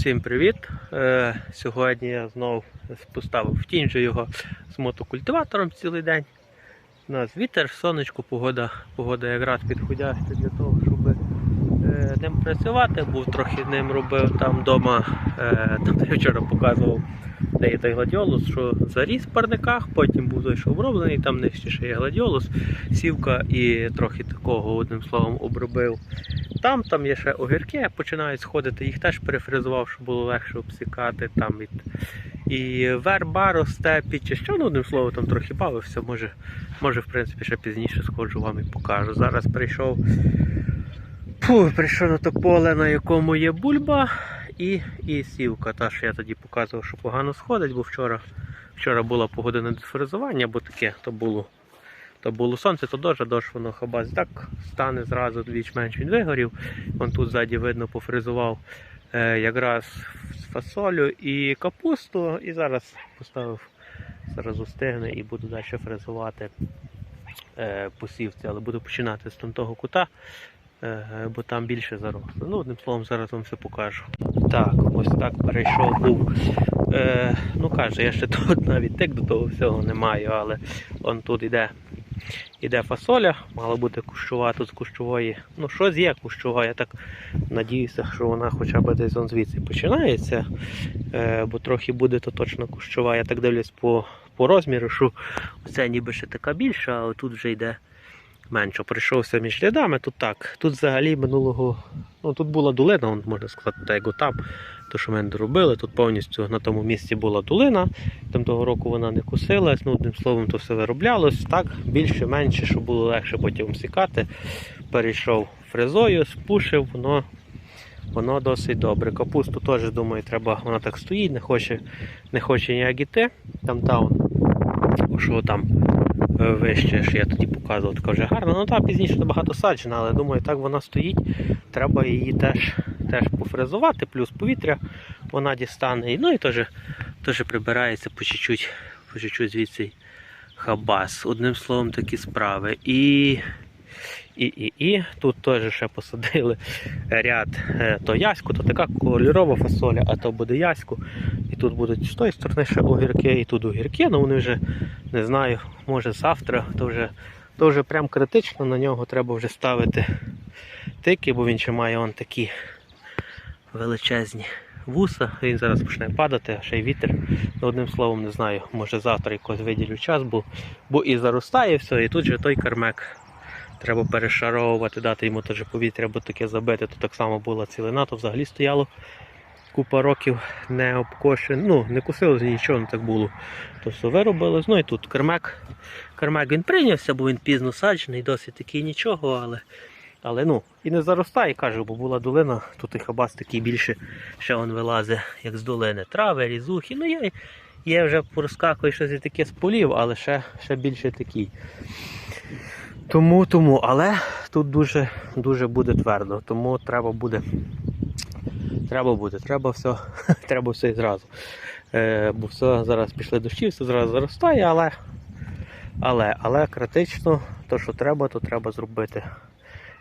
Всім привіт! Е, сьогодні я знову поставив в тінь же його з мотокультиватором цілий день. У нас вітер, сонечко, погода, погода якраз підходяща для того, щоб е, ним працювати. Був трохи ним робив там вдома, е, там я вчора показував, де є той гладіолус, що заріс в парниках, потім був той, що оброблений, там нижче ще є гладіолус, сівка і трохи такого одним словом обробив. Там, там є ще огірки, починають сходити, їх теж перефризував, щоб було легше обсікати. Там і, і верба росте, підчищав, ну, одним словом, там трохи бавився. Може, може, в принципі, ще пізніше сходжу вам і покажу. Зараз прийшов. Фу, прийшов на то поле, на якому є бульба і, і сівка. Та, що я тоді показував, що погано сходить, бо вчора, вчора була погода на дефризування, бо таке то було. То було сонце, то а дощ воно хабась так стане зразу більш-менш він вигорів. Вон тут ззаді видно пофризував е, якраз фасолю і капусту. І зараз поставив, зараз устигне і буду далі фрезувати е, посівці, але буду починати з того кута, е, бо там більше заросло. Ну, одним словом, зараз вам все покажу. Так, ось так перейшов був. Е, ну каже, я ще тут навіть тик до того всього не маю, але он тут іде Іде фасоля, мала бути кущова тут з кущової. Ну, щось є кущова, я так надіюся, що вона хоча б десь звідси починається. Е, бо трохи буде то точно кущова. Я так дивлюсь по, по розміру, що оця ніби ще така більша, а тут вже йде менше. Прийшовся між рядами. Тут так. Тут взагалі минулого. Ну тут була долина, можна сказати, так як там. То, що ми доробили, тут повністю на тому місці була долина. Там того року вона не косилась, ну одним словом, то все вироблялось. Так, більше, менше, щоб було легше потім сікати. Перейшов фрезою, спушив, воно воно досить добре. Капусту теж, думаю, треба, вона так стоїть, не хоче, не хоче ніяк іти. Там таун, що там е, вище, що я тоді показував, така вже гарна. Ну так, пізніше набагато саджена, але думаю, так вона стоїть. Треба її теж, теж пофрезувати, плюс повітря вона дістане. Ну і теж, теж прибирається по чуть-чуть, звідси хабас. Одним словом, такі справи. І, і, і, і тут теж ще посадили ряд е, то яську, то така кольорова фасоля, а то буде яську. І тут будуть з тої сторони ще огірки, і тут огірки, ну вони вже не знаю, може завтра, то вже, то вже прям критично на нього треба вже ставити тики, бо він ще має он такі величезні вуса. Він зараз почне падати, ще й вітер. Ну, одним словом, не знаю, може завтра якось виділю час, бо, бо і заростає все, і тут же той кармек. Треба перешаровувати, дати йому теж повітря, бо таке забити. То так само була цілина, то взагалі стояло купа років не обкошен. Ну, не косилось нічого, не так було. То все виробилось. Ну і тут кермек. Кермек він прийнявся, бо він пізно саджений, досить такий нічого, але. Але ну, і не заростає, кажу, бо була долина, тут і хабас такий більше ще он вилазить, як з долини. Трави, різухи. Ну є, є вже проскакує щось таке з полів, але ще, ще більше такий. Тому, тому, але тут дуже дуже буде твердо, тому треба буде. Треба буде, треба все, треба все і зразу. Е, бо все зараз пішли дощі, все зразу заростає, але але, але критично, то що треба, то треба зробити.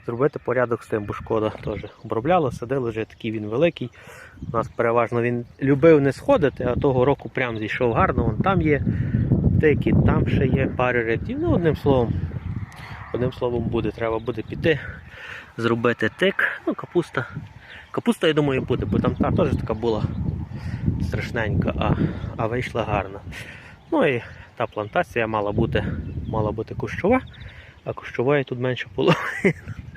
Зробити порядок з тим, бо шкода теж обробляли, садили вже такий він великий. У нас переважно він любив не сходити, а того року прям зійшов гарно. Вон там є тики, там ще є пари рядів. Ну, одним словом, одним словом буде. Треба буде піти, зробити тик. Ну, капуста. Капуста, я думаю, буде, бо там та теж така була страшненька, а, а вийшла гарна. Ну і та плантація мала бути, мала бути кущова, а кущової тут менше половини.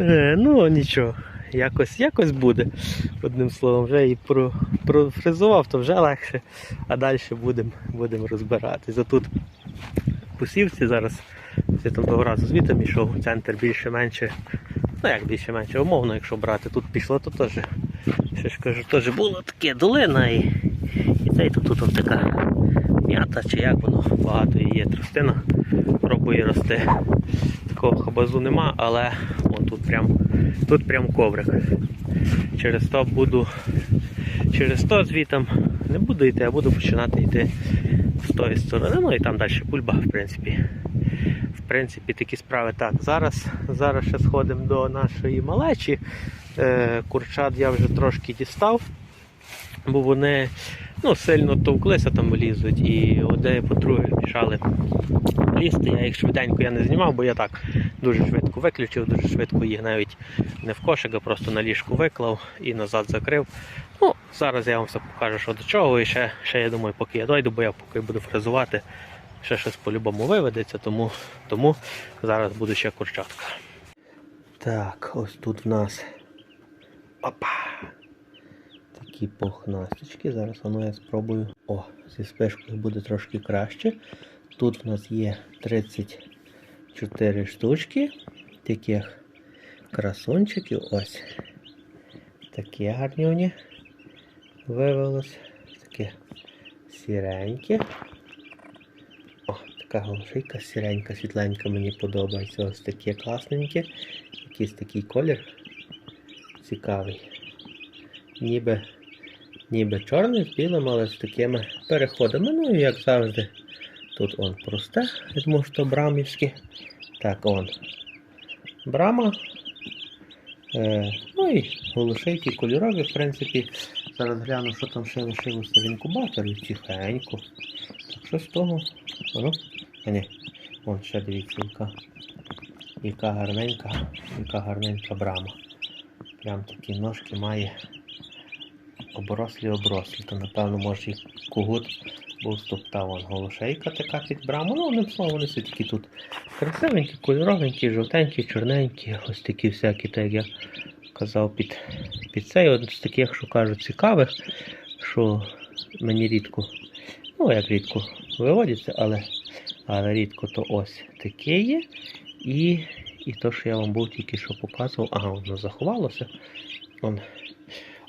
Е, Ну, нічого, якось якось буде. Одним словом, вже і про, профризував, то вже легше, а далі будемо будем розбиратися. Тут посівці зараз, я там того разу звітом йшов, центр більше-менше. Ну як більше-менше, умовно, якщо брати, тут пішло, то теж, ще ж кажу, теж було таке долина і, і це тут, тут, тут така м'ята чи як воно, багато її є тростина, пробує рости. Такого хабазу нема, але тут прям тут прям коврик. Через то буду через то звітом не буду йти, а буду починати йти з тої сторони. Ну і там далі бульба, в принципі. В принципі, такі справи. Так, зараз зараз ще сходимо до нашої малечі. Е, курчат я вже трошки дістав. Бо вони ну, сильно товклися там лізуть і одне по друге мішали лізти. Я їх швиденько я не знімав, бо я так дуже швидко виключив, дуже швидко їх навіть не в кошик, а просто на ліжку виклав і назад закрив. Ну, зараз я вам все покажу, що до чого. І ще, ще я думаю, поки я дойду, бо я поки буду фрезувати, ще щось по-любому виведеться, тому, тому зараз буде ще курчатка. Так, ось тут в нас. Опа! Такі похнасточки. Зараз воно я спробую. О, зі спишкою буде трошки краще. Тут в нас є 34 штучки таких красунчиків. Ось. Такі гарнюні вивелось. Таке сіреньке. О, така голошейка сіренька, світленька мені подобається. Ось таке класненьке. Якийсь такий колір цікавий. Ніби, ніби чорний з білим, але з такими переходами. Ну і як завжди. Тут он просте, думаю, що брамівське. Так, он. Брама. Е, ну і голошейки кольорові, в принципі. Зараз гляну, що там ще лишилося в інкубаторі, тихенько. Так що з того. Ану? А ні. Вон ще дивіться, яка, яка гарненька, яка гарненька брама. Прям такі ножки має оброслі оброслі. То напевно може і кугут був стоптав вон голошейка така під браму. Ну, одним словом, вони всі такі тут красивенькі, кольоровенькі, жовтенькі, чорненькі, ось такі всякі, так як я казав, під, під цей. От з таких, що кажуть, цікавих, що мені рідко, ну як рідко виводяться, але, але рідко то ось таке є. І, і то, що я вам був тільки що показував, ага, воно заховалося. Он,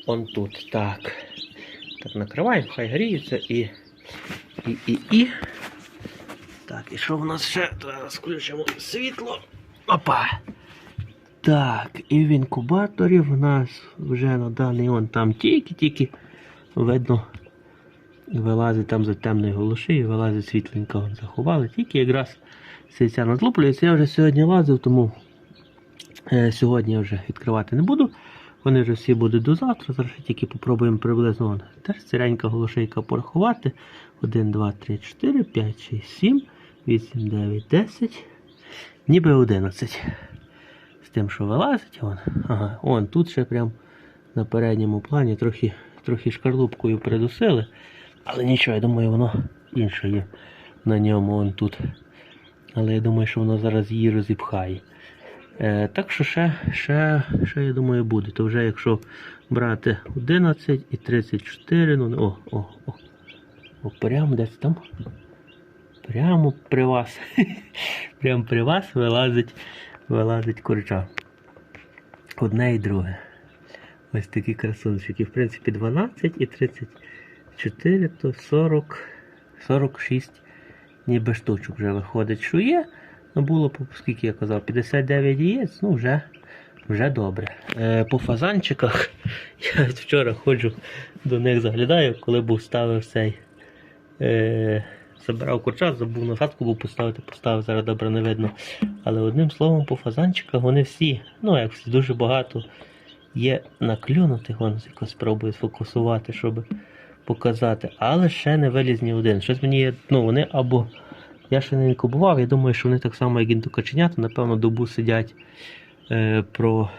он тут. Так. Так, накриваємо, хай гріється і. І, і, і. Так, і що в нас ще? Зараз включимо світло. Опа! Так, і в інкубаторі в нас вже на даний он там тільки-тільки видно. Вилазить там за темної голоші, вилазить світленько он заховали. Тільки якраз сиця надлуплюється. Я вже сьогодні лазив, тому е, сьогодні я вже відкривати не буду. Вони вже всі будуть до завтра. Зараз тільки попробуємо приблизно теж сиренька голошейка порахувати. 1, 2, 3, 4, 5, 6, 7, 8, 9, 10. Ніби 11. З тим, що вилазить, вон. Ага, вон тут ще прям на передньому плані трохи, трохи шкарлупкою придусили. Але нічого, я думаю, воно інше є на ньому вон тут. Але я думаю, що воно зараз її розіпхає. Е, так що ще, ще, ще, я думаю, буде. То вже якщо брати 11 і 34, ну о, о, о. О, прямо десь там. Прямо при вас. прямо при вас вилазить, вилазить курча. Одне і друге. Ось такі красунчики. В принципі, 12 і 34, то 40, 46 ніби штучок вже виходить, що є. Ну було, скільки я казав, 59 яєць, ну вже, вже добре. Е, по фазанчиках я вчора ходжу до них заглядаю, коли був ставив цей. Е, забирав курчат, забув на хатку був поставити, поставив, зараз добре не видно. Але одним словом, по фазанчиках вони всі, ну як всі, дуже багато є наклюнутих, вон якось спробую сфокусувати, щоб показати. Але ще не виліз ні один. Щось мені, є, ну вони або. Я ще не інкубував, я думаю, що вони так само, як індукаченята, напевно, добу сидять е, про.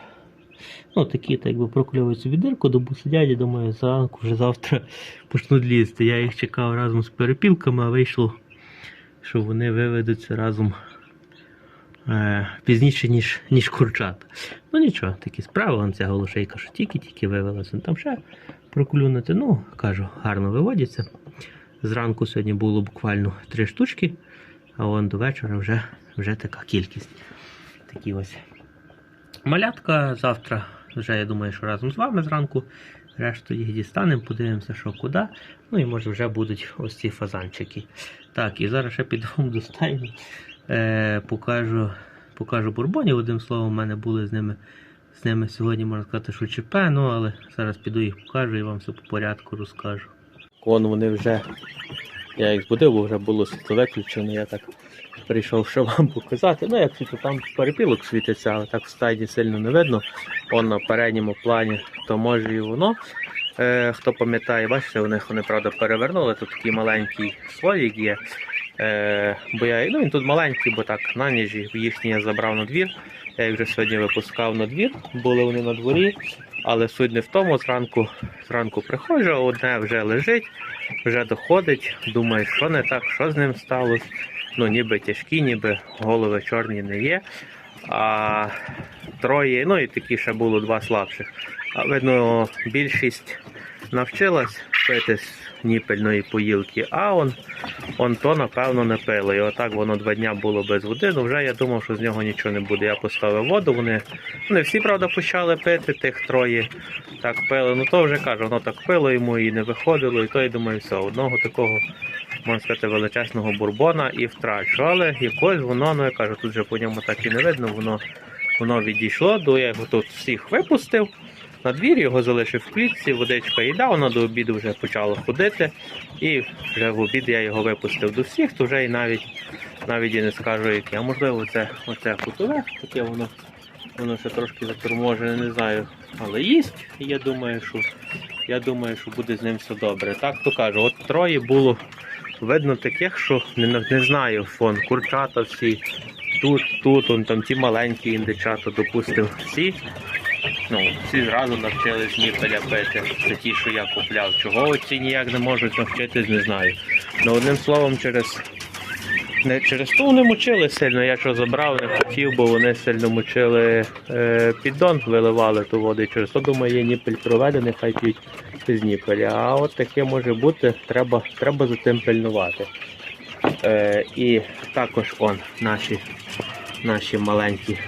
Ну, такі, так якби прокльовують собі дирку, добу сидять, я думаю, зранку вже завтра почнуть лізти. Я їх чекав разом з перепілками, а вийшло, що вони виведуться разом е, пізніше, ніж, ніж курчата. Ну нічого, такі справи, вон ця голошейка, що тільки-тільки вивелася. Там ще проклюнути, ну, кажу, гарно виводяться. Зранку сьогодні було буквально три штучки, а вон до вечора вже, вже така кількість. Такі ось малятка. Завтра вже я думаю, що разом з вами зранку. Решту їх дістанемо, подивимося, що куди. Ну і може вже будуть ось ці фазанчики. Так, і зараз ще піду до стайні. Е, покажу, покажу бурбонів. Одним словом, у мене були з ними. З ними сьогодні можна сказати, що ЧП, ну але зараз піду їх покажу і вам все по порядку розкажу. Вон вони вже Я їх збудив, бо вже було світло виключено, я так прийшов ще вам показати. Ну, як світло там перепілок світиться, але так в стайді сильно не видно. Он на передньому плані, то може і воно. Е, хто пам'ятає, бачите, у них вони, правда, перевернули. Тут такий маленький слоїк є. Е, бо я, ну, він тут маленький, бо так на ніж їхній я забрав на двір. Я їх вже сьогодні випускав на двір, були вони на дворі, але суть не в тому, зранку, зранку приходжу, одне вже лежить, вже доходить, думаю, що не так, що з ним сталося. Ну, ніби тяжкі, ніби голови чорні не є. А троє, ну і такі ще було два слабших. А видно, більшість навчилась пити з ніпельної поїлки, а он, то, напевно, не пило. І отак воно два дня було без води. Ну вже я думав, що з нього нічого не буде. Я поставив воду, вони не всі, правда, почали пити, тих троє так пили. Ну то вже кажу, воно так пило йому і не виходило, і то я думаю, все, одного такого. Можна сказати, величезного бурбона і втрачу. Але якось воно, ну я кажу, тут же по ньому так і не видно, воно, воно відійшло, до я його тут всіх випустив. На двір його залишив в клітці, водичка їда, воно до обіду вже почало ходити. І вже в обід я його випустив до всіх, то вже і навіть, навіть і не скажу яке. А можливо це оце хутове, таке воно, воно ще трошки заторможене, не знаю. Але їсть, і я думаю, що я думаю, що буде з ним все добре. Так то кажу, от троє було видно таких, що не, не знаю, фон, курчата всі. Тут, тут, он там ті маленькі індичата, допустив, всі. Ну, всі зразу навчились ніпеля пити. Це ті, що я купляв. Чого оці ніяк не можуть навчитись, не знаю. Ну, одним словом, через. Не через то вони мучили сильно, я що забрав, не хотів, бо вони сильно мучили е, піддон, виливали ту воду. І через то, думаю, є ніпель проведений, хай п'ють з ніпеля. А от таке може бути, треба, треба за тим пильнувати. Е, і також он наші, наші маленькі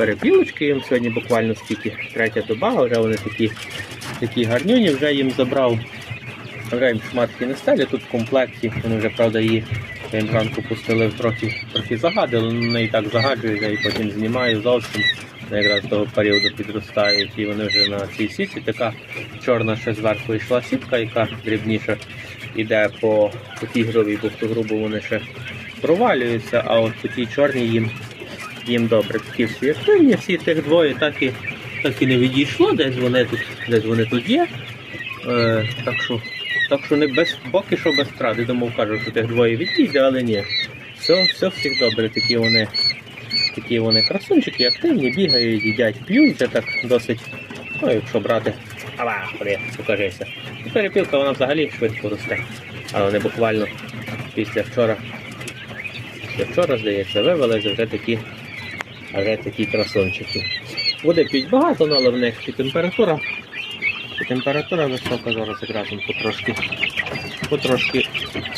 перепілочки, їм сьогодні буквально скільки третя доба, вже вони такі, такі гарнюні, вже їм забрав. Вже їм шматки не стелі, тут в комплекті, вони вже, правда, її їм зранку пустили трохи, трохи загадили, але вони і так загаджують, я їх потім знімаю зовсім. Вони якраз того періоду підростають і вони вже на цій сітці. Така чорна ще зверху йшла сітка, яка дрібніша йде по, тій грубій, бо в ту грубу вони ще провалюються, а от по тій чорній їм, їм добре. Такі всі активні, всі тих двоє так і, так і не відійшло, десь вони тут, десь вони тут є. Е, так що так що не без, поки що без втрат. Я думав, кажу, що тих двоє відійде, але ні. Все, все всіх добре, такі вони, такі вони красунчики, активні, бігають, їдять, п'ють, це так досить. Ну, якщо брати. Ава, ходи, покажися. Перепілка вона взагалі швидко росте. Але не буквально після вчора. Після вчора, здається, вивелися вже такі, вже такі красунчики. Буде п'ють багато, але в них і температура Температура висока зараз якраз потрошки, потрошки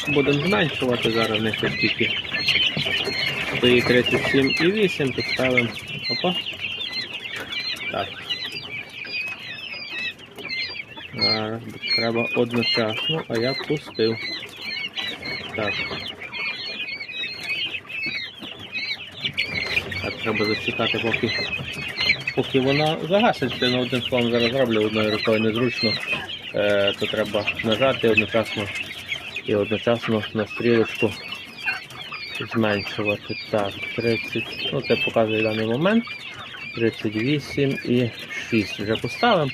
будемо зменшувати зараз не скільки. Стоїть 37,8, підставимо. Опа. Так. Зараз треба одночасно, а я пустив. Так. Треба зачекати, поки поки вона загаситься, на одним словом зараз зроблю одною рукою незручно, е, то треба нажати одночасно і одночасно на стрілочку зменшувати. Так, 30, ну це показує даний момент. 38 і 6 вже поставимо.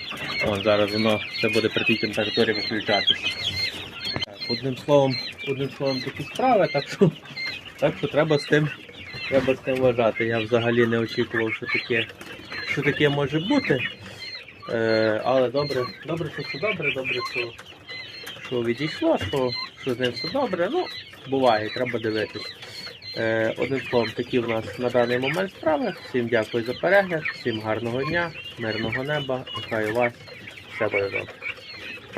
О, зараз воно все буде при тій температурі виключатися. Одним словом, одним словом такі справи, так що, так що треба з тим. Треба з тим вважати. Я взагалі не очікував, що таке що таке може бути. Е, але добре, добре, що все добре, добре, що, що відійшло, що, що з ним все добре. Ну, буває, треба дивитись. Е, одним словом, такі в нас на даний момент справи. Всім дякую за перегляд, всім гарного дня, мирного неба, і хай у вас все буде добре.